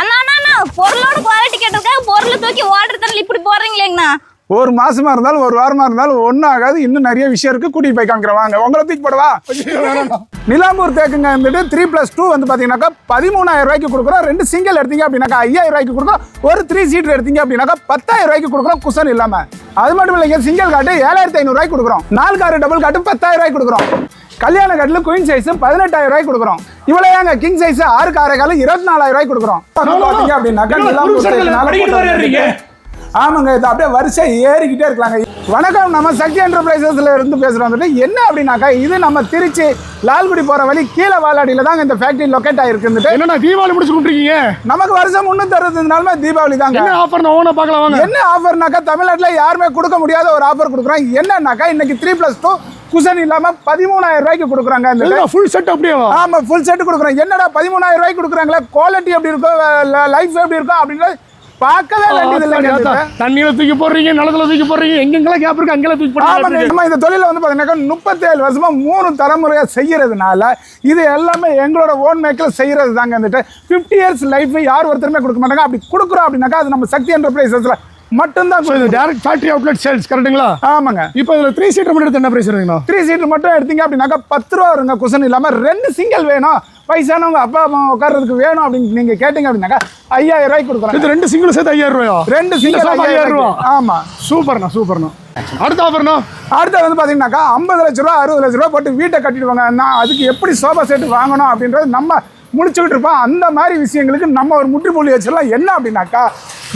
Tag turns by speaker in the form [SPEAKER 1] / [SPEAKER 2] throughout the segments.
[SPEAKER 1] அண்ணா அண்ணா அண்ணா பொருளோட குவாலிட்டி கேட்டிருக்காங்க பொருளை தூக்கி ஓடுற தண்ணில் இப்படி போடுறீங்களேங்கண்ணா.
[SPEAKER 2] ஒரு மாசமா இருந்தாலும் ஒரு வாரமா இருந்தாலும் ஒன்றும் ஆகாது. இன்னும் நிறைய விஷயம் இருக்கு. கூட்டிட்டு போய் காமிக்கிறேன். வாங்க உங்களை தூக்கி போடவா? நிலாம்பூர் தேக்குங்க வந்துட்டு த்ரீ பிளஸ் டூ வந்து பாத்தீங்கன்னாக்கா பதிமூணாயிரம் ரூபாய்க்கு கொடுக்குறோம். ரெண்டு சிங்கிள் எடுத்தீங்க அப்படின்னாக்கா ஐயாயிரம் ரூபாய்க்கு கொடுக்குறோம். ஒரு த்ரீ சீட்டர் எடுத்தீங்க அப்படின்னாக்கா பத்தாயிரம் ரூபாய்க்கு கொடுக்குறோம் குஷன் இல்லாம. அது மட்டும் இல்லைங்க சிங்கிள் காட்டு ஏழாயிரத்தி ஐநூறு ரூபாய்க்கு கொடுக்குறோம். நாலு காரு டபுள் காட்டு பத்தாயிரம் ரூபாய்க்கு கொடுக்குறோம். கல்யாண கட்டில் குயின் சைஸ் பதினெட்டாயிரம் ரூபாய்க்கு கொடுக்குறோம். இவ்வளவு ஏங்க கிங் சைஸ் ஆறு காலம் இருபத்தி நாலாயிரம் ரூபாய்க்கு கொடுக்குறோம். பாத்தீங்க அப்படின்னாக்கா? ஆமாங்க இது அப்படியே வரிசை ஏறிக்கிட்டே இருக்கலாங்க. வணக்கம். நம்ம சக்தி என்டர்பிரைசஸ்ல இருந்து பேசுறோம் வந்துட்டு என்ன அப்படின்னாக்கா இது நம்ம திருச்சி லால்குடி போற வழி கீழே வாலாடியில தாங்க இந்த ஃபேக்டரி லொக்கேட் ஆயிருக்குந்துட்டு
[SPEAKER 3] என்னண்ணா தீபாவளி முடிச்சு கூப்பிட்டுருக்கீங்க
[SPEAKER 2] நமக்கு வருஷம் முன்னூத்தி அறுபத்தஞ்சு நாளுமே தீபாவளி தாங்க.
[SPEAKER 3] என்ன ஆஃபர் ஓன பார்க்கலாம் வாங்க.
[SPEAKER 2] என்ன ஆஃபர்னாக்கா தமிழ்நாட்டுல யாருமே கொடுக்க முடியாத ஒரு ஆஃபர் கொடுக்குறோம். என்னன்னாக்கா இன்னைக்கு த்ரீ பிளஸ் டூ குஷன் இல்லாம பதிமூணாயிரம் ரூபாய்க்கு கொடுக்குறாங்க இந்த
[SPEAKER 3] ஃபுல் செட் அப்படியே வா.
[SPEAKER 2] ஆமா ஃபுல் செட் கொடுக்குறோம். என்னடா பதிமூணாயிரம் ரூபாய்க்கு கொடுக்குறாங்களே? குவாலிட்டி எப்படி இருக்கும் லைஃப் எப்படி இருக்கும் அப்படின்றது பார்க்கவே வேண்டியது இல்லைங்க.
[SPEAKER 3] தண்ணியில தூக்கி போடுறீங்க நிலத்துல தூக்கி போடுறீங்க எங்கெங்கெல்லாம் கேப் இருக்கு அங்கெல்லாம் தூக்கி போடுறீங்க
[SPEAKER 2] நம்ம இந்த தொழிலை வந்து பார்த்தீங்கன்னாக்கா முப்பத்தேழு வருஷமா மூணு தலைமுறையாக செய்யறதுனால இது எல்லாமே எங்களோட ஓன் மேக்கில் செய்யறது தாங்க வந்துட்டு. ஃபிஃப்டி இயர்ஸ் லைஃப் யார் ஒருத்தருமே கொடுக்க மாட்டாங்க. அப்படி கொடுக்குறோம் அப்படின்னாக்கா அது நம்ம சக்தி என்டர்பிரைசஸ்ல மட்டும்தான்
[SPEAKER 3] இது
[SPEAKER 2] கொடுக்குறோம்.
[SPEAKER 3] டைரக்ட் ஃபேக்டரி அவுட்லெட் சேல்ஸ் கரெக்ட்டுங்களா
[SPEAKER 2] ஆமாங்க.
[SPEAKER 3] இப்போ இதுல த்ரீ சீட்டர் மட்டும் எடுத்து என்ன பிரைஸ் இருக்குண்ணா
[SPEAKER 2] த்ரீ சீட் மட்டும் எடுத்தீங்க அப்படின்னாக்கா பத்து ரூபா வருங்க. குஷன் இல்லாமல் ரெண்டு சிங்கிள் வேணும். வயசானவங்க அப்பா அம்மா உட்கார்றதுக்கு வேணும் அப்படின்னு நீங்க கேட்டீங்க அப்படின்னாக்கா ஐயாயிரம் ரூபாய்க்கு கொடுக்குறாங்க
[SPEAKER 3] இது ரெண்டு சிங்கிள் சேர்த்து ஐயாயிரம் ரூபாயா?
[SPEAKER 2] ரெண்டு சிங்கிள் ஐயாயிரம் ரூபா. ஆமா.
[SPEAKER 3] சூப்பர்ண்ணா சூப்பர்ண்ணா. அடுத்த ஆஃபர்ண்ணா
[SPEAKER 2] அடுத்து வந்து பார்த்தீங்கன்னாக்கா ஐம்பது லட்ச ரூபா அறுபது லட்ச ரூபா போட்டு வீட்டை கட்டிடுவாங்க. நான் அதுக்கு எப்படி சோஃபா செட் வாங்கணும் அப்படின்றது நம்ம முடிச்சுக்கிட்டு இருப்போம். அந்த மாதிரி விஷயங்களுக்கு நம்ம ஒரு முற்றுப்புள்ளி வச்சிடலாம். என்ன அப்படின்னாக்கா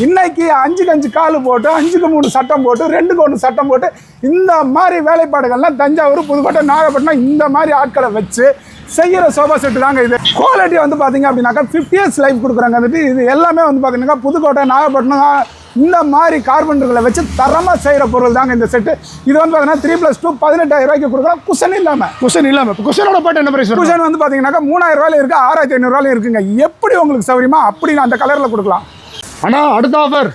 [SPEAKER 2] இன்னைக்கு அஞ்சுக்கு அஞ்சு கால் போட்டு அஞ்சுக்கு மூணு சட்டம் போட்டு ரெண்டுக்கு ஒன்று சட்டம் போட்டு இந்த மாதிரி வேலைப்பாடுகள்லாம் தஞ்சாவூர் புதுக்கோட்டை நாகப்பட்டினம் இந்த மாதிரி ஆட்களை வச்சு செய்கிற சோஃபா செட்டு தாங்க இது. குவாலிட்டி வந்து பார்த்தீங்க அப்படின்னாக்கா ஃபிஃப்டி இயர்ஸ் லைஃப் கொடுக்குறாங்க வந்துட்டு இது எல்லாமே வந்து பார்த்தீங்கன்னாக்கா புதுக்கோட்டை நாகப்பட்டினம் இந்த மாதிரி கார்பெண்டர்களை வச்சு தரமாக செய்கிற பொருள் தாங்க இந்த செட்டு. இது வந்து பார்த்தீங்கன்னா த்ரீ ப்ளஸ் டூ பதினெட்டாயிரம் ரூபாய்க்கு கொடுக்குறோம் குஷன் இல்லாமல்
[SPEAKER 3] குஷன் இல்லாம. இப்போ குஷனோட பாட்டு என்ன பிரைஸ்
[SPEAKER 2] குஷன் வந்து பார்த்தீங்கன்னாக்கா மூணாயிரம் ரூபாயில இருக்கு ஆறாயிரத்தி ஐநூறுரூவாயிலும் இருக்குங்க. எப்படி உங்களுக்கு சௌகரியமா அப்படி அந்த கலரில் கொடுக்கலாம்.
[SPEAKER 3] அண்ணா அடுத்த ஆஃபர்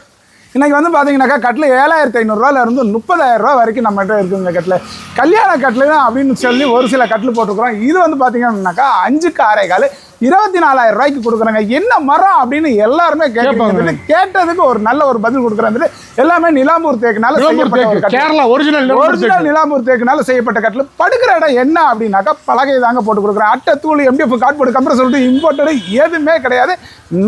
[SPEAKER 2] இன்னைக்கு வந்து பார்த்தீங்கன்னாக்கா கட்டில் ஏழாயிரத்தி ஐநூறுரூவால இருந்து முப்பதாயிரம் ரூபா வரைக்கும் நம்மகிட்ட இருக்குங்க கட்டில். கல்யாண கட்டில் அப்படின்னு சொல்லி ஒரு சில கட்டில் போட்டுக்கிறோம் இது வந்து பார்த்தீங்கன்னாக்கா அப்படின்னாக்கா அஞ்சுக்கு ஆறே கால் இருபத்தி நாலாயிரம் ரூபாய்க்கு கொடுக்குறாங்க. என்ன மரம் அப்படின்னு எல்லாருமே கேட்பாங்க. கேட்டதுக்கு ஒரு நல்ல ஒரு பதில் கொடுக்குறாங்க எல்லாமே நிலாம்பூர் தேக்குனால செய்யப்பட்ட ஒரு கட்டில்.
[SPEAKER 3] கேரளா ஒரிஜினல்
[SPEAKER 2] ஒரிஜினல் நிலாம்பூர் தேக்குனால செய்யப்பட்ட கட்டில். படுக்கிற இடம் என்ன அப்படின்னாக்கா பலகை தாங்க போட்டு கொடுக்குறேன். அட்டை தூள் எம்டிஎஃப் கார்ட்போர்டு கம்பர் சொல்லிட்டு இம்போர்ட்டடு எதுவுமே கிடையாது.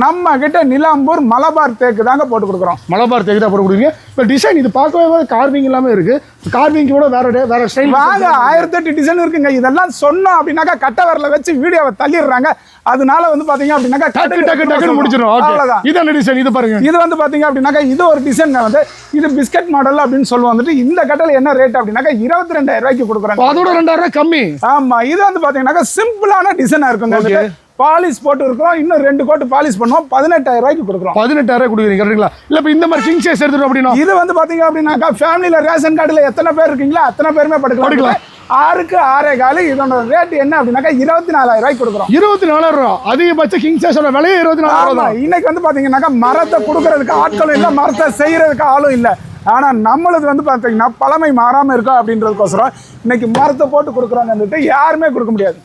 [SPEAKER 2] நம்ம கிட்ட நிலாம்பூர் மலபார் தேக்கு தாங்க போட்டு கொடுக்குறோம்.
[SPEAKER 3] மலபார் தேக்கு தான் போட்டு கொடுங்க இப்போ டிசைன் இது பார்க்கவே கார்விங் இல்லாம இருக்கு. கார்விங் கூட வேற வேற ஸ்டைல்
[SPEAKER 2] வாங்க ஆயிரத்தி எட்டு டிசைன் இருக்குங்க. இதெல்லாம் சொன்னோம் அப்படின்னாக்கா கட்ட வரல வச்சு வீடியோவை தள்ளிடுறாங்க. அதனால வந்து பாத்தீங்க அப்படின்னாக்கா
[SPEAKER 3] டக்கு டக்கு டக்குன்னு முடிச்சிடும்
[SPEAKER 2] அவ்வளவுதான்.
[SPEAKER 3] இது என்ன டிசைன் இது பாருங்க.
[SPEAKER 2] இது வந்து பாத்தீங்க அப்படின்னாக்கா இது ஒரு டிசைன் வந்து இது பிஸ்கட் மாடல் அப்படின்னு சொல்லுவோம். வந்துட்டு இந்த கட்டல என்ன ரேட் அப்படின்னாக்கா இருபத்தி ரெண்டாயிரம் ரூபாய்க்கு கொடுக்குறாங்க.
[SPEAKER 3] அதோட ரெண்டாயிரம் ரூபாய் கம்மி.
[SPEAKER 2] ஆமா இது வந்து பாத்தீங்கன்னாக்கா சிம்பிளான டிசைனா இருக்குங்க. பாலிஷ் போட்டு இருக்கிறோம். இன்னும் ரெண்டு கோட்டு பாலிஷ் பண்ணுவோம். பதினெட்டாயிரம் ரூபாய்க்கு கொடுக்குறோம்.
[SPEAKER 3] பதினெட்டாயிரம் கொடுக்குறீங்க கரெக்டுங்களா? இல்ல இப்போ இந்த மாதிரி கிங் சைஸ் எடுத்துட்டோம் அப்படின்னா?
[SPEAKER 2] இது வந்து பாத்தீங்க அப்படின்னாக்கா ஃபேமிலியில ரேஷன் கார்டுல எத்தனை பேர் இருக்கீங்களோ அத்தனை பேருமே
[SPEAKER 3] படுக்கலாம்.
[SPEAKER 2] ஆறுக்கு ஆறே காலு. இதோட ரேட் என்ன அப்படின்னாக்கா இருபத்தி நாலாயிரம் ரூபாய்க்கு கொடுக்குறோம்.
[SPEAKER 3] இருபத்தி நாலாயிரம் ரூபா. அதிகபட்ச கிங் சைஸோட விலையே இருபத்தி நாலாயிரம் தான்.
[SPEAKER 2] இன்னைக்கு வந்து பாத்தீங்கன்னாக்கா மரத்தை கொடுக்கறதுக்கு ஆட்களும் இல்ல மரத்தை செய்யறதுக்கு ஆளும் இல்ல. ஆனா நம்மளது வந்து பாத்தீங்கன்னா பழமை மாறாம இருக்கா அப்படின்றதுக்கோசரம் இன்னைக்கு மரத்தை போட்டு கொடுக்குறாங்கன்னுட்டு யாருமே கொடுக்க முடியாது.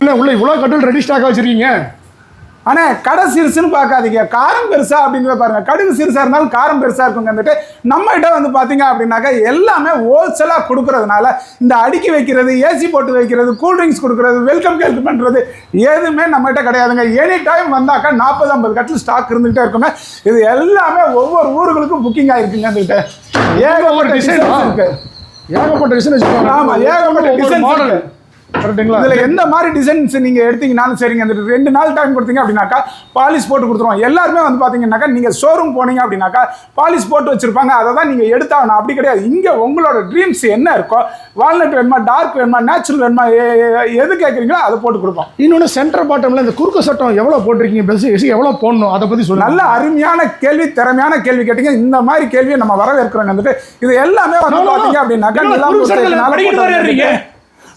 [SPEAKER 3] இல்ல உள்ள இவ்வளவு கட்டில் ரெடி ஸ்டாக் வச்சிருக்கீங்க?
[SPEAKER 2] ஆனா கடை சிறுசுன்னு பார்க்காதீங்க. காரம் பெருசா அப்படின்றத பாருங்க. கடுகு சிறுசா இருந்தாலும் காரம் பெருசா இருக்குங்க வந்துட்டு நம்ம கிட்ட வந்து பாத்தீங்க அப்படின்னாக்கா எல்லாமே ஹோல்சேலா கொடுக்கறதுனால இந்த அடுக்கி வைக்கிறது ஏசி போட்டு வைக்கிறது கூல் ட்ரிங்க்ஸ் கொடுக்கறது வெல்கம் கேள்வி பண்றது எதுவுமே நம்ம கிட்ட கிடையாதுங்க. எனி டைம் வந்தாக்கா நாற்பது ஐம்பது கட்டில் ஸ்டாக் இருந்துகிட்டே இருக்குங்க. இது எல்லாமே ஒவ்வொரு ஊர்களுக்கும் புக்கிங் ஆயிருக்குங்க வந்துட்டு. ஏகப்பட்ட
[SPEAKER 3] ஆ?
[SPEAKER 2] இருக்கு.
[SPEAKER 3] ஏகப்பட்ட டிசைன் வச்சிருக்காங்க.
[SPEAKER 2] ஆமா, ஏகப்பட்ட designs
[SPEAKER 3] மாடல் கரெக்ட்டுங்களா?
[SPEAKER 2] இதுல எந்த மாதிரி டிசைன்ஸ் நீங்க எடுத்தீங்கனாலும் சரிங்க. அந்த ரெண்டு நாள் டைம் கொடுத்தீங்க அப்படின்னாக்கா பாலிஷ் போட்டு கொடுத்துருவோம். எல்லாருமே வந்து பாத்தீங்கன்னாக்கா நீங்க ஷோரூம் போனீங்க அப்படின்னாக்கா பாலிஷ் போட்டு வச்சிருப்பாங்க. அதை தான் நீங்க எடுத்தாகணும் அப்படி கிடையாது. இங்க உங்களோட ட்ரீம்ஸ் என்ன இருக்கோ வால்நட் வேணுமா டார்க் வேணுமா நேச்சுரல் வேணுமா எது கேட்குறீங்களோ அதை போட்டு கொடுப்போம்.
[SPEAKER 3] இன்னொன்னு சென்டர் பாட்டம்ல இந்த குறுக்கு சட்டம் எவ்வளவு போட்டிருக்கீங்க? பெஸ் எவ்வளவு போடணும்? அதை பத்தி சொல்லுங்க.
[SPEAKER 2] நல்ல அருமையான கேள்வி திறமையான கேள்வி கேட்டீங்க. இந்த மாதிரி கேள்வியை நம்ம வரவேற்கிறோம். வந்துட்டு இது எல்லாமே வந்து. பாத்தீங்க அப்படின்னாக்கா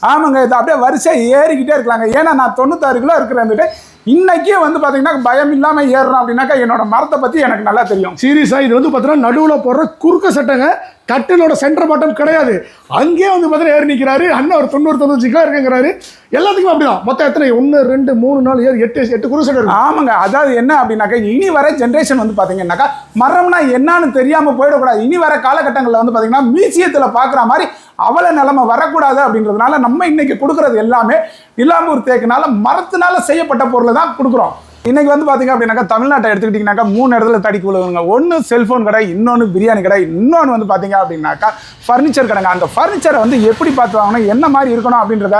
[SPEAKER 2] ஆமாங்க இது அப்படியே வரிசை ஏறிக்கிட்டே இருக்கலாங்க. ஏன்னா நான் தொண்ணூத்தாறு கிலோ இருக்கிறேன் இன்னைக்கே வந்து பார்த்தீங்கன்னா பயம் இல்லாமல் ஏறுறோம் அப்படின்னாக்கா என்னோட மரத்தை பற்றி எனக்கு நல்லா தெரியும்.
[SPEAKER 3] சீரியஸாக இது வந்து பார்த்தீங்கன்னா நடுவில் போடுற குறுக்க சட்டைங்க கட்டிலோட சென்டர் பட்டன் கிடையாது. அங்கேயே வந்து பார்த்தீங்கன்னா ஏறி நிற்கிறாரு அண்ணன் ஒரு தொண்ணூறு தொண்ணூறு கிலோ இருக்குங்கிறாரு. எல்லாத்துக்கும் அப்படிதான். மொத்தம் எத்தனை? ஒன்று ரெண்டு மூணு நாலு ஏழு எட்டு எட்டு குரு செட்
[SPEAKER 2] ஆமாங்க. அதாவது என்ன அப்படின்னாக்கா இனி வர ஜென்ரேஷன் வந்து பார்த்தீங்கன்னாக்கா மரம்னா என்னன்னு தெரியாமல் போயிடக்கூடாது. இனி வர காலகட்டங்களில் வந்து பார்த்தீங்கன்னா மியூசியத்தில் பார்க்குற மாதிரி அவல நிலைமை வரக்கூடாது அப்படின்றதுனால நம்ம இன்னைக்கு கொடுக்கறது எல்லாமே நிலாம்பூர் தேக்குனால மரத்தினால செய்யப்பட்ட பொருளை தான் கொடுக்குறோம். இன்னைக்கு வந்து பாத்தீங்க அப்படின்னாக்கா தமிழ்நாட்டை எடுத்துக்கிட்டிங்கனாக்கா மூணு இடத்துல தடிக்கு விழுவுங்க ஒன்று செல்ஃபோன் கடை இன்னொன்று பிரியாணி கடை இன்னொன்று வந்து பாத்தீங்க அப்படின்னாக்கா ஃபர்னிச்சர் கடைங்க. அந்த ஃபர்னிச்சரை வந்து எப்படி பார்த்து வாங்கணும் என்ன மாதிரி இருக்கணும் அப்படின்றத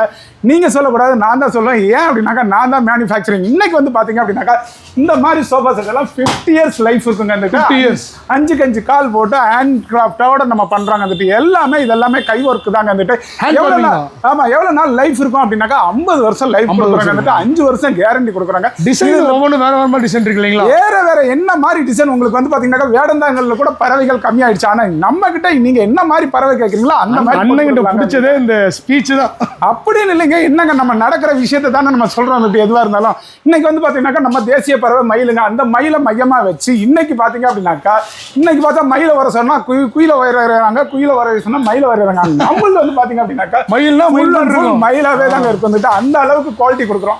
[SPEAKER 2] நீங்கள் சொல்லக்கூடாது நான் தான் சொல்லுவேன் ஏன் அப்படின்னாக்கா நான் தான் மேனுஃபேக்சரிங் இன்னைக்கு வந்து பாத்தீங்க அப்படின்னாக்கா இந்த மாதிரி சோஃபா செட் எல்லாம் ஃபிஃப்டி இயர்ஸ் லைஃப் இருக்குங்க.
[SPEAKER 3] 50 years.
[SPEAKER 2] அஞ்சுக்கு அஞ்சு கால் போட்டு ஹேண்ட் கிராஃப்டோட நம்ம பண்றாங்க வந்துட்டு. எல்லாமே இதெல்லாமே கை ஒர்க் தாங்க வந்துட்டு.
[SPEAKER 3] Carving
[SPEAKER 2] நாள் ஆமா எவ்வளவு நாள் லைஃப் இருக்கும் அப்படின்னாக்கா ஐம்பது வருஷம் லைஃப்
[SPEAKER 3] 50
[SPEAKER 2] கொடுக்குறாங்க வந்துட்டு. அஞ்சு வருஷம் கேரண்டி கொடுக்குறாங்க.
[SPEAKER 3] டிசைன் ஒவ்வொன்றும் வேற வேற டிசைன் இருக்கு இல்லைங்களா
[SPEAKER 2] வேற வேற என்ன மாதிரி டிசைன் உங்களுக்கு வந்து பாத்தீங்கன்னாக்கா வேடந்தாங்கல்ல கூட பறவைகள் கம்மியாயிடுச்சு. ஆனா நம்ம கிட்ட நீங்க என்ன மாதிரி பறவை கேட்குறீங்களோ அந்த மாதிரி
[SPEAKER 3] அண்ணன் கிட்ட
[SPEAKER 2] போட்டு கொடுக்கலாங்க.
[SPEAKER 3] பிடிச்சதே இந்த ஸ்பீச் தான்.
[SPEAKER 2] அப்படின்னு இல்லைங்க. என்னங்க நம்ம நடக்கிற விஷயத்தை தானே நம்ம சொல்றோம். வந்துட்டு எதுவா இருந்தாலும் இன்னைக்கு வந்து பாத்தீங்கன்னாக்கா நம்ம தேசிய பறவை மயிலுங்க. அந்த மயிலை மையமா வச்சு இன்னைக்கு பாத்தீங்க அப்படின்னாக்கா இன்னைக்கு பார்த்தா மயில வர சொன்னா குயி குயில வரைகிறாங்க குயில வர சொன்னா மயில வரைகிறாங்க நம்மள வந்து பாத்தீங்க அப்படின்னாக்கா
[SPEAKER 3] மயில்னா மயில்.
[SPEAKER 2] மயிலாவே தாங்க இருக்கு வந்துட்டு. அந்த அளவுக்கு குவாலிட்டி கொடுக்குறோம்.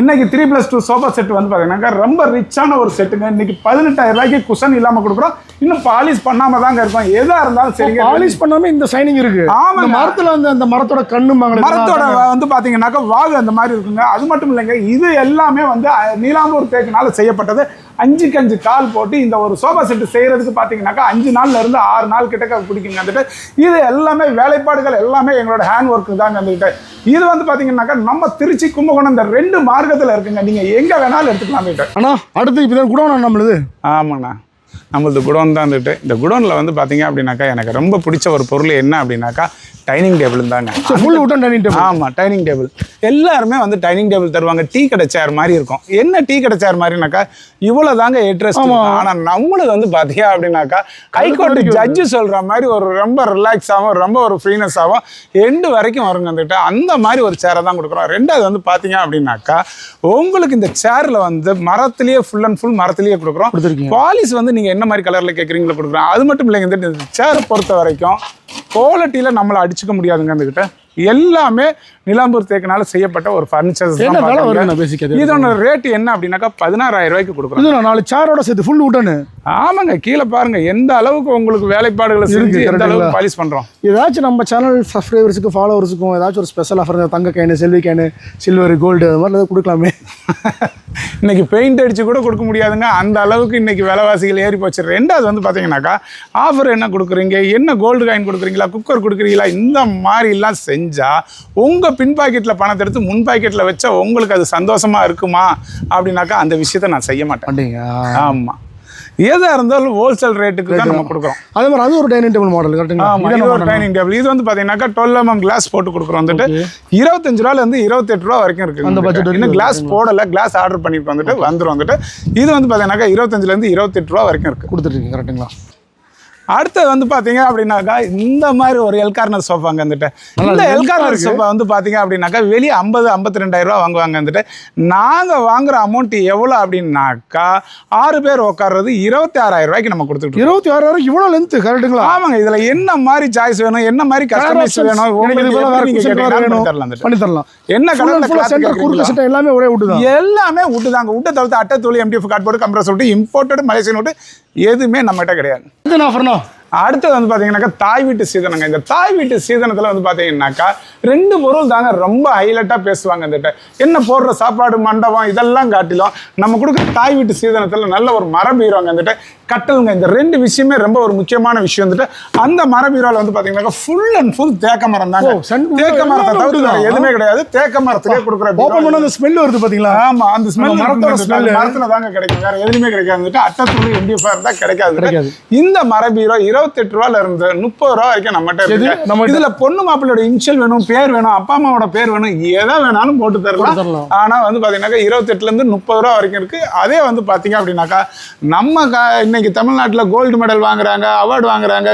[SPEAKER 2] இன்னைக்கு three plus two sofa set வந்து பாத்தீங்கன்னாக்கா ரொம்ப ரிச்சான ஒரு செட்டுங்க இன்னைக்கு பதினெட்டாயிரம் ரூபாய்க்கு குஷன் இல்லாம கொடுக்குறோம். இன்னும் பாலிஷ் பண்ணாம தாங்க இருக்கும். எதா இருந்தாலும் சரிங்க.
[SPEAKER 3] பாலிஷ் பண்ணாம இந்த சைனிங் இருக்கு. இந்த மரத்துல வந்து அந்த மரத்தோட கண்ணுமாங்க
[SPEAKER 2] மரத்தோட வந்து பாத்தீங்கன்னாக்கா வாகு அந்த மாதிரி இருக்குங்க. அது மட்டும் இல்லைங்க. இது எல்லாமே வந்து நீலாம்பூர் தேக்குனால செய்யப்பட்டது. அஞ்சுக்கு அஞ்சு கால் போட்டு இந்த ஒரு சோஃபா செட்டு செய்யறதுக்கு பாத்தீங்கன்னாக்கா அஞ்சு நாள்ல இருந்து ஆறு நாள் கிட்ட பிடிக்குங்க வந்துட்டு. இது எல்லாமே வேலைப்பாடுகள் எல்லாமே எங்களோட ஹேண்ட் ஒர்க் தாங்க வந்துட்டு. இது வந்து பாத்தீங்கன்னாக்கா நம்ம திருச்சி கும்பகோணம் இந்த ரெண்டு மார்க்கத்துல இருக்குங்க. நீங்க எங்க வேணாலும் எடுத்துக்கலாம் வந்துட்டு
[SPEAKER 3] அண்ணா அடுத்து இப்போ குடோனா நம்மளுது.
[SPEAKER 2] ஆமாண்ணா. நம்மளது குடோன் தான் வந்துட்டு. இந்த குடோனில் வந்து பார்த்தீங்க அப்படின்னாக்கா எனக்கு ரொம்ப பிடிச்ச ஒரு பொருள் என்ன அப்படின்னாக்கா டைனிங் டேபிள் தாங்க
[SPEAKER 3] ஃபுல் உட்டன் டைனிங் டேபிள்
[SPEAKER 2] ஆமா டைனிங் டேபிள். எல்லாருமே வந்து டைனிங் டேபிள் தருவாங்க. டீ கடை சேர் மாதிரி இருக்கும். என்ன டீ கடை சேர் மாதிரினாக்கா இவ்வளவு தாங்க எட்ரஸ்ட் ஆனா நம்மளுக்கு வந்து பாத்தீங்க அப்படின்னாக்கா ஹைகோர்ட் ஜட்ஜு சொல்ற மாதிரி ஒரு ரொம்ப ரிலாக்ஸ் ஆகும் ரொம்ப ஒரு ஃப்ரீனஸ் ஆகும் எண்டு வரைக்கும் வருங்க வந்துட்டு அந்த மாதிரி ஒரு சேரை தான் கொடுக்குறோம். ரெண்டாவது வந்து பாத்தீங்க அப்படின்னாக்கா உங்களுக்கு இந்த சேர்ல வந்து மரத்திலேயே ஃபுல் அண்ட் ஃபுல் மரத்திலேயே கொடுக்குறோம். பாலிஸ் வந்து நீங்க என்ன மாதிரி கலர்ல கேட்குறீங்களோ கொடுக்குறோம். அது மட்டும் இல்லைங்க இந்த சேரை பொறுத்த வரைக்கும் குவாலிட்டியில நம்மளை அடிச்சுக்க முடியாதுங்க அந்த கிட்ட. எல்லாமே நிலாம்பூர் தேக்கினால செய்யப்பட்ட ஒரு
[SPEAKER 3] அது
[SPEAKER 2] இதோட ரேட் என்ன அப்படின்னாக்கா பதினாறாயிரம் ரூபாய்க்கு கொடுக்குறோம்.
[SPEAKER 3] நாலு சேரோட சேர்த்து ஃபுல் உட்டனு
[SPEAKER 2] ஆமாங்க கீழே பாருங்க எந்த அளவுக்கு உங்களுக்கு வேலைப்பாடுகளை செஞ்சு எந்த அளவுக்கு பாலிஷ் பண்றோம்.
[SPEAKER 3] ஏதாச்சும் நம்ம சேனல் சப்ஸ்கிரைபர்ஸுக்கு ஃபாலோவர்ஸுக்கும் ஏதாச்சும் ஒரு ஸ்பெஷல் ஆஃபர் தங்க கேனு செல்வி கேனு சில்வர் கோல்டு அது மாதிரி ஏதாவது கொடுக்கலாமே?
[SPEAKER 2] இன்னைக்கு பெயிண்ட் அடிச்சு கூட கொடுக்க முடியாதுங்க. அந்த அளவுக்கு இன்னைக்கு விலைவாசிகள் ஏறி போச்சு. ரெண்டாவது வந்து பாத்தீங்கன்னாக்கா ஆஃபர் என்ன கொடுக்குறீங்க? என்ன கோல்டு காயின் கொடுக்குறீங்களா? குக்கர் கொடுக்குறீங்களா? இந்த மாதிரிலாம் செஞ்சா உங்க பின் பாக்கெட்ல பணத்தை எடுத்து முன் பாக்கெட்ல வச்சா உங்களுக்கு அது சந்தோஷமா இருக்குமா? அப்படின்னாக்கா அந்த விஷயத்த நான் செய்ய மாட்டேன்.
[SPEAKER 3] அப்படிங்க
[SPEAKER 2] ஆமா. எதா இருந்தாலும் ஹோல்சேல் ரேட்டுக்கு தான் நம்ம கொடுக்குறோம்.
[SPEAKER 3] அதே மாதிரி அது ஒரு டைனிங் டேபிள் மாடல் கரெக்டுங்களா
[SPEAKER 2] இது ஒரு டைனிங் டேபிள் இது வந்து பாத்தீங்கன்னாக்கா டுவெல் எம்எம் கிளாஸ் போட்டு கொடுக்குறோம் வந்துட்டு. இருபத்தஞ்சு ரூபால இருந்து இருபத்தெட்டு ரூபா வரைக்கும் இருக்கு
[SPEAKER 3] அந்த budget
[SPEAKER 2] இன்னும் கிளாஸ் போடல கிளாஸ் ஆர்டர் பண்ணிட்டு வந்துட்டு வந்துரும் வந்துட்டு. இது வந்து பாத்தீங்கன்னாக்கா இருபத்தஞ்சுல இருந்து இருபத்தெட்டு ரூபா வரைக்கும் இருக்கு.
[SPEAKER 3] கொடுத்துருக்கீங்க கரெக்டுங்களா
[SPEAKER 2] அடுத்தது வந்து பாத்தீங்க அப்படின்னாக்கா இந்த மாதிரி ஒரு எல் கார்னர் சோஃபாங்க வந்துட்டு இந்த எல் கார்னர் சோஃபா வந்து பாத்தீங்க அப்படின்னாக்கா வெளியே ஐம்பது ஐம்பத்தி ரெண்டாயிரம் ரூபா வாங்குவாங்க வந்துட்டு நாங்க வாங்குற அமௌண்ட் எவ்வளவு அப்படின்னாக்கா ஆறு பேர் உட்கார்றது இருபத்தி ஆறாயிரம் ரூபாய்க்கு நம்ம கொடுத்துட்டு.
[SPEAKER 3] இருபத்தி ஆறு வரைக்கும் இவ்வளோ லென்த்து கரெக்டுங்களா
[SPEAKER 2] ஆமாங்க இதுல என்ன மாதிரி சாய்ஸ் வேணும் என்ன மாதிரி கஸ்டமைஸ் வேணும் தரலாம் வந்துட்டு.
[SPEAKER 3] பண்ணி தரலாம்
[SPEAKER 2] என்ன
[SPEAKER 3] செட்டை எல்லாமே ஒரே விட்டு
[SPEAKER 2] எல்லாமே விட்டு தாங்க விட்ட தவிர்த்து அட்டை தூள் எம்டிஎஃப் கார்டு போட்டு கம்ப்ரஸ் விட்டு இம்போர்ட்டட் மலேசியன் விட்டு எதுவுமே நம்மகிட்ட கிடையாது.
[SPEAKER 3] இது ஆஃபர்னா
[SPEAKER 2] அடுத்தது வந்து பார்த்தீங்கன்னாக்கா தாய் வீட்டு சீதனங்க. இந்த தாய் வீட்டு சீதனத்தில் வந்து பார்த்தீங்கன்னாக்கா ரெண்டு பொருள் தாங்க ரொம்ப ஹைலைட்டாக பேசுவாங்க வந்துட்டு என்ன போடுற சாப்பாடு மண்டபம் இதெல்லாம் காட்டிலும் நம்ம கொடுக்குற தாய் வீட்டு சீதனத்தில் நல்ல ஒரு மரபீரோங்க வந்துட்டு கட்டலுங்க இந்த ரெண்டு விஷயமே ரொம்ப ஒரு முக்கியமான விஷயம் வந்துட்டு அந்த மரபீரோவில் வந்து பார்த்தீங்கன்னாக்கா ஃபுல் அண்ட் ஃபுல் தேக்க மரம் தாங்க.
[SPEAKER 3] சென்~
[SPEAKER 2] தேக்க மரத்தை
[SPEAKER 3] உண்டுதான்.
[SPEAKER 2] எதுவுமே கிடையாது. தேக்க மரத்திலே கொடுக்குற
[SPEAKER 3] ஓப்பன் பண்ண அந்த ஸ்மெல் வருது பாத்தீங்களா?
[SPEAKER 2] ஆமா அந்த ஸ்மெல்
[SPEAKER 3] நம்ம மரத்தோட.
[SPEAKER 2] ஸ்மெல் மரத்துல தாங்க கிடைக்கும். வேற எதுலயுமே கிடைக்காது அட்டத்தூள் எம்டிஎஃப் இருந்தா கிடைக்காது
[SPEAKER 3] கிடைக்காது.
[SPEAKER 2] இந்த மர பீரோ இருபத்தெட்டு ரூபால இருந்து முப்பது ரூபா வரைக்கும் நம்மகிட்ட? இருக்கு
[SPEAKER 3] நம்மகிட்ட-
[SPEAKER 2] இதுல பொண்ணு மாப்பிள்ளையோட இனிஷியல் வேணும் பேர் வேணும் அப்பா அம்மாவோட பேர் வேணும் எதை வேணாலும் போட்டு தரலாம்.
[SPEAKER 3] தரலாம்.
[SPEAKER 2] ஆனா வந்து பாத்தீங்கன்னாக்கா இருபத்தெட்டுல இருந்து முப்பது ரூபா வரைக்கும் இருக்கு. அதே வந்து பாத்தீங்க அப்படின்னாக்கா நம்ம க- இன்னைக்கு தமிழ்நாட்டுல கோல்டு மெடல் வாங்குறாங்க அவார்டு வாங்குறாங்க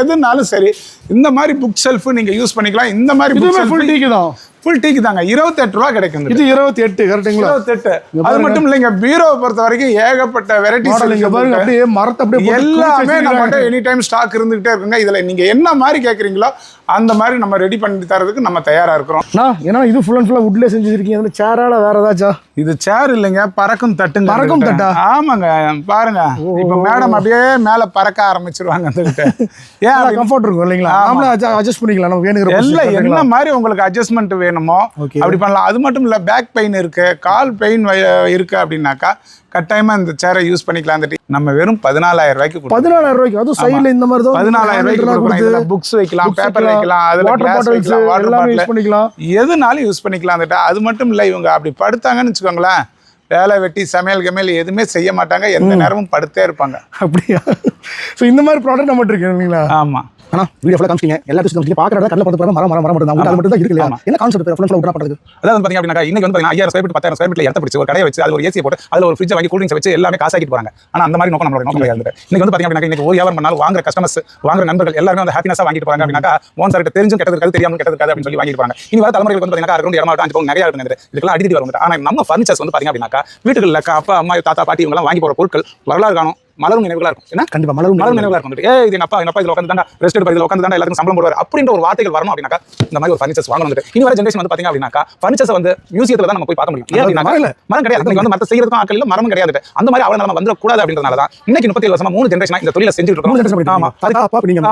[SPEAKER 2] எதுனாலும் சரி இந்த மாதிரி புக் செல்ஃப் நீங்க யூஸ் பண்ணிக்கலாம். இந்த மாதிரி
[SPEAKER 3] ஃபுல் டீக்கு தான்.
[SPEAKER 2] ஃபுல் டீக்கு தாங்க. இருபத்தெட்டு ரூபா கிடைக்கும்
[SPEAKER 3] இது இருபத்தி எட்டு கரெக்டுங்களா
[SPEAKER 2] இருபத்தெட்டு. அது மட்டும் இல்லைங்க பீரோவை பொறுத்த வரைக்கும் ஏகப்பட்ட
[SPEAKER 3] மாடல் இங்க பாருங்க
[SPEAKER 2] வெரைட்டிஸ்
[SPEAKER 3] அப்படியே மரத்தை அப்படியே
[SPEAKER 2] எல்லாமே நம்மகிட்ட. எனி டைம் ஸ்டாக் இருந்துகிட்டே இருக்குங்க. இதுல நீங்க என்ன மாதிரி கேக்குறீங்களோ அந்த மாதிரி நம்ம ரெடி பண்ணி தரதுக்கு நம்ம தயாரா இருக்கிறோம்.
[SPEAKER 3] ஏன்னா இது ஃபுல் அண்ட் ஃபுல்லா வுட்ல செஞ்சு வச்சிருக்கீங்க. அதுல சேரால வேற ஏதாச்சா?
[SPEAKER 2] இது சேர் இல்லைங்க பறக்கும் தட்டுங்க
[SPEAKER 3] பறக்கும். தட்டா?
[SPEAKER 2] ஆமாங்க பாருங்க. இப்ப மேடம் அப்படியே மேல பறக்க ஆரம்பிச்சிருவாங்க அந்த கிட்ட. ஏன்
[SPEAKER 3] கம்ஃபர்ட் இருக்கும் இல்லைங்களா? அட்ஜஸ்ட் பண்ணிக்கலாம் நம்ம வேணுங்கிற
[SPEAKER 2] எல்லாம் என்ன மாதிரி உங்களுக்கு அட்ஜஸ்ட்மெண்ட் வேணுமோ?
[SPEAKER 3] Okay.
[SPEAKER 2] அப்படி பண்ணலாம். அது மட்டும் இல்ல பேக் பெயின் இருக்கு கால் பெயின் இருக்கு அப்படின்னாக்கா கட்டாயமா இந்த சேரை யூஸ் பண்ணிக்கலாம். அந்த நம்ம வெறும் பதினாலாயிரம் ரூபாய்க்கு.
[SPEAKER 3] பதினாலாயிரம் ரூபாய்க்கு? அதுவும் சைடுல இந்த மாதிரி தான்
[SPEAKER 2] பதினாலாயிரம் ரூபாய்க்கு புக்ஸ் வைக்கலாம் பேப்பர் வைக்கலாம் அதுல
[SPEAKER 3] வாட்டர்
[SPEAKER 2] வைக்கலாம் வாட்டர் பாட்டில்
[SPEAKER 3] பண்ணிக்கலாம்.
[SPEAKER 2] எதுனாலும் யூஸ் பண்ணிக்கலாம். அந்த அது மட்டும் இல்லை இவங்க அப்படி படுத்தாங்கன்னு வச்சுக்கோங்களேன் வேலை வெட்டி சமையல் கமையல் எதுவுமே செய்ய மாட்டாங்க. எந்த நேரமும் படுத்தே இருப்பாங்க.
[SPEAKER 3] அப்படியா? ஸோ இந்த மாதிரி ப்ராடக்ட் நம்ம இருக்கு இல்லைங்களா?
[SPEAKER 2] ஆமா.
[SPEAKER 3] ஆனா வீடியோ ஃபுல்லாக காமிச்சிங்க பார்க்குற பார்த்து மரம் மரம் மரம் மட்டும் தான். அது மட்டும் தான் இருக்கு இல்லையா? என்ன கான்செப்ட் ஃபுல் ஃபுல்லாக பண்ணுறது
[SPEAKER 4] அதாவது வந்து அப்படின்னா இன்னைக்கு வந்து ஐயாயிரம் ஸ்கொயர் ஃபீட் பத்தாயிரம் ஸ்கொயர் ஃபீட்ல இடத்த பிடிச்சி ஒரு கடையை வச்சு அது ஒரு ஏசி போட்டு அதுல ஒரு ஃப்ரிட்ஜ் வாங்கி கூல் ட்ரிங்க்ஸ் வச்சு எல்லாமே காசாக்கிட்டு போறாங்க. அந்த மாதிரி நோக்கம் நம்மளோட நோக்கம் கிடையாது. இன்னைக்கு வந்து பாத்தீங்க அப்படின்னா இன்னைக்கு ஒரு வியாபாரம் பண்ணாலும் வாங்குற கஸ்டமர்ஸ் வாங்குற நண்பர்கள் எல்லாருமே வந்து ஹாப்பினஸா வாங்கிட்டு போறாங்க அப்படின்னாக்கா ஓன் சார்ட்ட தெரிஞ்சும் கெட்டது இருக்காது தெரியாம கெட்டது இருக்காது அப்படின்னு சொல்லி வாங்கிட்டு போறாங்க. இனி வர வந்து பாத்தீங்கன்னா இடமா அஞ்சு பவுன் நிறைய இருக்குது இதுக்கெல்லாம் அடிக்கடி வரும் ஆனா நம்ம ஃபர்னிச்சர்ஸ் வந்து பாத்தீங்க அப்படின்னாக்கா வீட்டுகளில் அப்பா அம்மா தாத்தா பாட்டி எல்லாம் வாங்கி போற பொருட்கள் வரலாறு காணும். மலரும் நினைவுகளா இருக்கும். என்ன?
[SPEAKER 3] கண்டிப்பா மலரும்
[SPEAKER 4] மலரும் நினைவுகளா இருக்கும். ஏய் இது எங்க அப்பா எங்க அப்பா இதுல உட்காந்து தாண்டா ரெஸ்ட் எடுப்பா இதுல உட்காந்து தாண்டா எல்லாருக்கும் சம்பளம் போடுவார். அப்படின்ற ஒரு வார்த்தைகள் வரணும் அப்படின்னாக்கா இந்த மாதிரி ஒரு ஃபர்னிச்சர்ஸ் வாங்கணும் வந்துட்டு. இனி வர ஜென்ரேஷன் வந்து பாத்தீங்க அப்படின்னாக்கா ஃபர்னிச்சர்ஸ் வந்து மியூசியத்துல தான் நம்ம போய் பார்க்க முடியும். ஏன் அப்படின்னாக்கா
[SPEAKER 3] மரம்
[SPEAKER 4] கிடையாது. இன்னைக்கு வந்து மத்த செய்யறதுக்கும் ஆட்கள் இல்ல மரமும் கிடையாது. அந்த மாதிரி அவ்வளவு நம்ம வந்துடக்கூடாது அப்படின்றதுனால தான் இன்னைக்கு முப்பத்தி வருஷமா மூணு ஜென்ரேஷன் இந்த தொழில செஞ்சுட்டு இருக்கோம். ஆமா.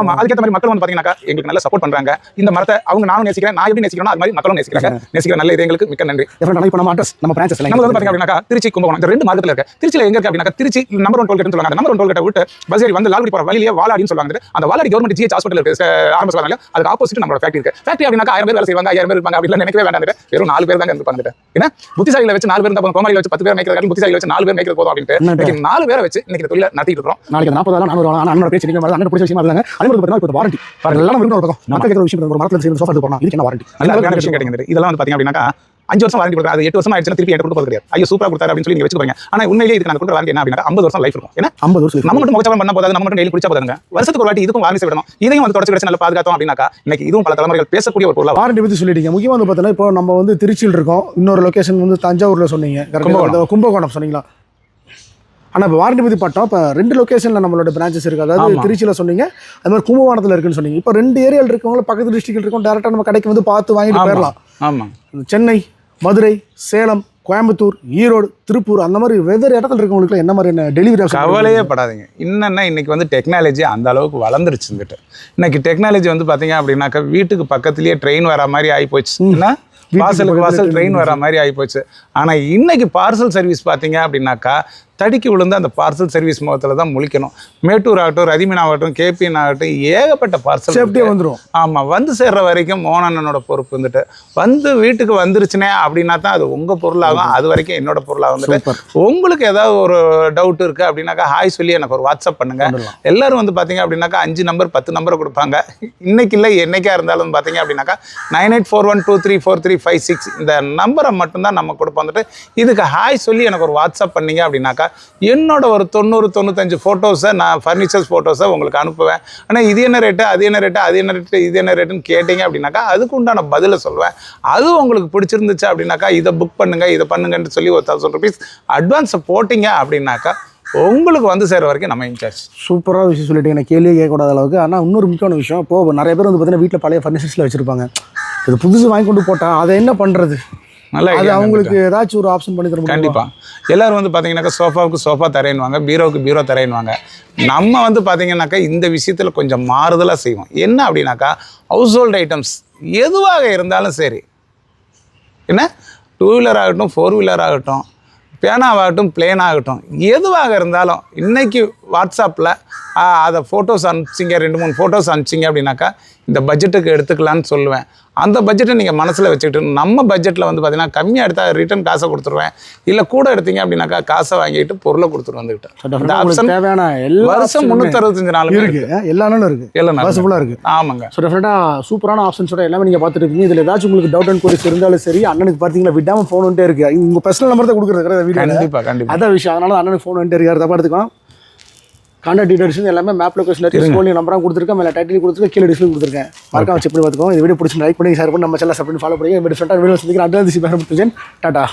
[SPEAKER 4] ஆமா. அதுக்கேற்ற மாதிரி மக்கள் வந்து பாத்தீங்கன்னாக்கா எங்களுக்கு நல்லா சப்போர்ட் பண்றாங்க. இந்த மரத்தை அவங்க நானும் நேசிக்கிறேன் நான் எப்படி நேசிக்கிறேன் அது மாதிரி மக்களும் நேசிக்கிறாங்க. நேசிக்கிற நல்ல இதயங்களுக்கு மிக்க நன்றி.
[SPEAKER 3] இப்போ நம்ம அட்ரஸ் நம்ம பிரான்ச்சஸ்
[SPEAKER 4] நம்ம வந்து பாத்தீங்க அப்படின்னாக்கா திருச்சி கும்பகோணம் இந்த ரெண்டு மார்க்கெட்ல இருக்கு. திருச்சியில எங்க இருக்கு அப்படின்னாக்கா திருச்சி நம்பர் ஒன் டோல்கேட் சொல்லுவாங்க. நம்பர் ஒன் டோல்கேட்டை விட்டு பஸ் ஏறி வந்து லால்குடி போற வழியிலேயே வாலாடின்னு சொல்லுவாங்க அந்த வாலாடி கவர்மெண்ட் ஜிஹெச் ஹாஸ்பிட்டல் இருக்கு ஆரம்ப சொல்லுவாங்க அதுக்கு ஆப்போசிட் நம்மளோட ஃபேக்டரி இருக்கு. ஃபேக்டரி அப்படின்னாக்கா ஆயிரம் பேர் வேலை செய்வாங்க ஐயாயிரம் பேர் இருப்பாங்க அப்படி நினைக்கவே வேண்டாம் வெறும் நாலு பேர் தாங்க இருப்பாங்க ஏன்னா புத்திசாலிகளை வச்சு நாலு பேர் இருந்தா கோமாளிகளை வச்சு பத்து பேர் மேய்க்கிறது புத்திசாலிகளை வச்சு நாலு பேர் மேய்க்கிறது போதும் அப்படின்ட்டு நாலு பேரை வச்சு இன்னைக்கு தொழில நடத்திட்டு இருக்கோம்
[SPEAKER 3] நாளைக்கு நாற்பது நானூறு அண்ணனோட பேச்சு நீங்கள் அண்ணன் பிடிச்ச விஷயமா இருந்தாங்க. அதே மாதிரி பார்த்தீங்கன்னா இப்போ வாரண்டி எல்லாம் நம்ம ஒரு பக்கம். மக்கள் கேட்குற விஷயம் ஒரு மரத்தில் செய்யற சோஃபா போகலாம். இதுக்கு என்ன வாரண்டி
[SPEAKER 4] நல்ல விஷயம் கேட்டீங்க இதெல்லாம் வந்து பாத்தீங்க அப்படின்னாக்கா அஞ்சு வருஷம் வாரண்டி கொடுக்குறாரு அது எட்டு வருஷம் ஆயிடுச்சுன்னா திருப்பி என்கிட்ட கொடுக்க போறது கிடையாது ஐயோ சூப்பரா கொடுத்தாரு அப்படின்னு சொல்லி நீங்க வச்சுக்கோங்க. ஆனா உண்மையிலேயே இதுக்கு நான் கொடுக்குற வாரண்டி என்ன அப்படின்னா ஐம்பது வருஷம் லைஃப் இருக்கும். ஏன்னா
[SPEAKER 3] ஐம்பது வருஷம்
[SPEAKER 4] நம்ம மட்டும் முகச்சவரம் பண்ண போதாது நம்ம மட்டும் டெய்லி குடிச்சா போதாங்க வருஷத்துக்கு ஒரு வாட்டி இதுக்கும் வாரண்டி விடணும். இதையும் வந்து தொடச்சு கிடைச்சு நல்லா பாதுகாத்தோம் அப்படின்னாக்கா இன்னைக்கு இதுவும் பல தலைமுறைகள் பேசக்கூடிய ஒரு பொருளா
[SPEAKER 3] வாரண்டி பற்றி சொல்லிட்டீங்க. முக்கியமாக வந்து பார்த்தீங்கன்னா இப்போ நம்ம வந்து திருச்சியில் இருக்கோம். இன்னொரு லொகேஷன் வந்து தஞ்சாவூரில் சொன்னீங்க.
[SPEAKER 4] கும்பகோணம்
[SPEAKER 3] சொன்னீங்களா? ஆனால் இப்போ வாரண்டி பற்றி பட்டோம் இப்போ ரெண்டு லொகேஷனில் நம்மளோட பிரான்ச்சஸ் இருக்குது அதாவது. திருச்சியில் சொன்னீங்க அது மாதிரி கும்பகோணத்தில் இருக்குன்னு சொன்னீங்க. இப்போ ரெண்டு ஏரியாவில் இருக்கவங்க பக்கத்து டிஸ்ட்ரிக்ட் இருக்கோம் டேரெக்டாக நம்ம கடைக்கு வந்து பார்த்து வாங்கிட்டு போயிடலாம்
[SPEAKER 4] ஆமா.
[SPEAKER 3] சென்னை மதுரை சேலம் கோயம்புத்தூர் ஈரோடு திருப்பூர் அந்த மாதிரி வெவ்வேறு இடத்துல இருக்கவங்களுக்கு என்ன மாதிரி என்ன டெலிவரி
[SPEAKER 2] கவலையே படாதீங்க. என்னன்னா இன்னைக்கு வந்து டெக்னாலஜி அந்த அளவுக்கு வளர்ந்துருச்சுங்கிட்ட இன்னைக்கு டெக்னாலஜி வந்து பாத்தீங்க அப்படின்னாக்கா வீட்டுக்கு பக்கத்துலயே ட்ரெயின் வர மாதிரி ஆகி போச்சு என்ன? வாசலுக்கு வாசல் ட்ரெயின் வர மாதிரி ஆகி போச்சு ஆனா இன்னைக்கு பார்சல் சர்வீஸ் பாத்தீங்க அப்படின்னாக்கா தடிக்கி விழுந்து அந்த பார்சல் சர்வீஸ் முகத்தில் தான் முழிக்கணும். மேட்டூர் ஆகட்டும் ரதிமீன் ஆகட்டும் கேபிஎன் ஆகட்டும் ஏகப்பட்ட பார்சல்
[SPEAKER 3] சேஃப்டியாக வந்துடும்
[SPEAKER 2] ஆமா வந்து சேர்ற வரைக்கும் மோனண்ணனோட பொறுப்பு வந்துட்டு வந்து வீட்டுக்கு வந்துருச்சுனே அப்படின்னா தான் அது உங்க பொருளாகும் அது வரைக்கும் என்னோட பொருளாக வந்துட்டு. உங்களுக்கு ஏதாவது ஒரு டவுட் இருக்கு அப்படின்னாக்கா ஹாய் சொல்லி எனக்கு ஒரு வாட்ஸ்அப் பண்ணுங்க. எல்லாரும் வந்து பாத்தீங்க அப்படின்னாக்கா அஞ்சு நம்பர் பத்து நம்பரை கொடுப்பாங்க. இன்னைக்கு இல்லை என்னைக்கா இருந்தாலும் பாத்தீங்க அப்படின்னாக்கா nine eight four one two three four three five six இந்த நம்பரை மட்டும்தான் நம்ம கொடுப்போம் வந்துட்டு இதுக்கு ஹாய் சொல்லி எனக்கு ஒரு வாட்ஸ்அப் பண்ணீங்க அப்படின்னாக்கா என்னோட ஒரு தொண்ணூறு தொண்ணூத்தஞ்சு ஃபோட்டோஸை நான் ஃபர்னிச்சர்ஸ் ஃபோட்டோஸை உங்களுக்கு அனுப்புவேன். ஆனால் இது என்ன ரேட்டு அது என்ன ரேட்டு அது என்ன ரேட்டு இது என்ன ரேட்டுன்னு கேட்டிங்க அப்படின்னாக்கா அதுக்கு உண்டான பதிலை சொல்லுவேன். அது உங்களுக்கு பிடிச்சிருந்துச்சு அப்படின்னாக்கா இதை புக் பண்ணுங்கள் இதை பண்ணுங்கன்னு சொல்லி ஒரு தௌசண்ட் ருபீஸ் அட்வான்ஸை போட்டிங்க அப்படின்னாக்கா உங்களுக்கு வந்து சேர வரைக்கும் நம்ம இன்சார்ஜ்
[SPEAKER 3] சூப்பராக விஷயம் சொல்லிட்டு எனக்கு கேள்வியே கேட்கக்கூடாத அளவுக்கு. ஆனால் இன்னொரு முக்கியமான விஷயம் இப்போ நிறைய பேர் வந்து பார்த்தீங்கன்னா வீட்டில் பழைய ஃபர்னிச்சர்ஸில் வச்சுருப்பாங்க. இது புதுசு வாங்கி கொண்டு போட்டால் அதை என்ன பண்ணுறது
[SPEAKER 2] நல்லா
[SPEAKER 3] அது அவங்களுக்கு ஏதாச்சும் ஒரு ஆப்ஷன் பண்ணி தர முடியுமா?
[SPEAKER 2] கண்டிப்பா. எல்லாரும் வந்து பாத்தீங்கன்னாக்கா சோஃபாவுக்கு சோஃபா தரேன்னுவாங்க பீரோவுக்கு பீரோ தரேன்னுவாங்க. நம்ம வந்து பாத்தீங்கன்னாக்கா இந்த விஷயத்துல கொஞ்சம் மாறுதலா செய்வோம். என்ன அப்படின்னாக்கா ஹவுஸ் ஹோல்ட் ஐட்டம்ஸ் எதுவாக இருந்தாலும் சரி. என்ன? டூ வீலர் ஆகட்டும் ஃபோர் வீலர் ஆகட்டும் பேனாவாகட்டும் பிளேன் ஆகட்டும் எதுவாக இருந்தாலும் இன்னைக்கு வாட்ஸ்அப்பில் அதை ஃபோட்டோஸ் அனுப்பிச்சிங்க ரெண்டு மூணு ஃபோட்டோஸ் அனுப்பிச்சிங்க அப்படின்னாக்கா இந்த பட்ஜெட்டுக்கு எடுத்துக்கலான்னு சொல்லுவேன். அந்த பட்ஜெட்டை நீங்கள் மனசில் வச்சுக்கிட்டு நம்ம பட்ஜெட்டில் வந்து பார்த்தீங்கன்னா கம்மியாக எடுத்தால் ரிட்டர்ன் காசை கொடுத்துருவேன். இல்லை கூட எடுத்தீங்க அப்படின்னாக்கா காசை வாங்கிட்டு பொருளை கொடுத்துட்டு வந்துக்கிட்டேன்
[SPEAKER 3] தேவையான எல்லா
[SPEAKER 2] வருஷம்
[SPEAKER 3] option-உமே
[SPEAKER 2] முந்நூற்றி அறுபத்தஞ்சு நாளுமே
[SPEAKER 3] இருக்கு.
[SPEAKER 2] இருக்கு.
[SPEAKER 3] ஆ, எல்லா நாளும் இருக்கு.
[SPEAKER 2] எல்லாம் நல்லா
[SPEAKER 3] பாசிபிளாக இருக்கு.
[SPEAKER 2] ஆமாங்க.
[SPEAKER 3] ஸோ டெஃபினட்டாக சூப்பரான ஆப்ஷன்ஸோட எல்லாமே நீங்கள் பார்த்துட்டு இருக்கீங்க. இதில் ஏதாச்சும் உங்களுக்கு டவுட் அண்ட் கோரிஸ் இருந்தாலும் சரி அண்ணனுக்கு பார்த்தீங்களா விடாமல் ஃபோன் வந்துட்டே இருக்கு. உங்கள் பர்சனல் நம்பர் தான் கொடுக்குறது வீடியோ
[SPEAKER 2] கண்டிப்பாக கண்டிப்பாக
[SPEAKER 3] அதான் விஷயம். அதனால அண்ணனுக்கு ஃபோன் வந்துட்டே இருக்காரு தப்பா எடுத்துக்கலாம் கான்டாக்ட் டீடைல்ஸ் எல்லாமே மேப் இருக்கு. ஸ்கூல் நம்பரும் கொடுத்துருக்கேன். மேலே டைட்டில் கொடுத்துருக்கேன். கீழே டிஸ்பிளே கொடுத்துருக்கேன். மறக்காம செக் பண்ணி பார்த்துக்கோங்க. இந்த வீடியோ பிடிச்சி லைக் பண்ணி ஷேர் பண்ணி நம்ம சேனல் சப்மிட் ஃபாலோ பண்ணி வீடியோ ஃப்ரெண்டாக வீடியோ சந்திக்கிறேன் அட்வான்ஸ் பேர் டாட்டா